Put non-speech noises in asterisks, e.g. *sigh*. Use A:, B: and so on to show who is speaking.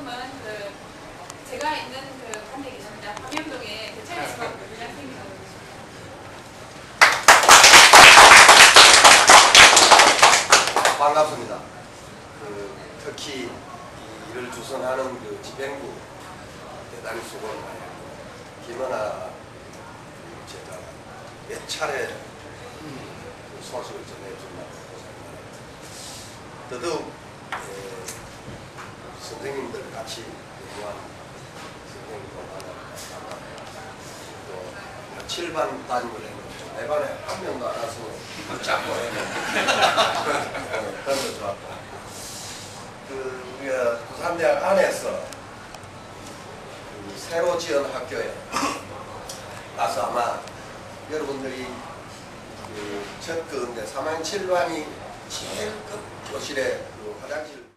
A: 지금은 그 제가 있는 그 반대 계십니다. 함영동에 그 차이스 박 부장님이라고 계십니다.
B: 반갑습니다. 그 특히 이 일을 주선하는 그 집행부 대단히 수고를 많이 하고 김연아 그 제가 몇 차례 그 소식을 전해준다고 고생합니다. 더더욱 에, 선생님들 같이 연구한 선생님도 만나고 또 7반 단위를 했는데 내반에 한 명도 안 와서 붙잡고 했는데 *laughs* 그런 거 좋았고 그 우리가 부산대학 안에서 그 새로 지은 학교에 가서 아마 여러분들이 그첫 그인데 3학년 7반이 제일 끝 교실에 그 화장실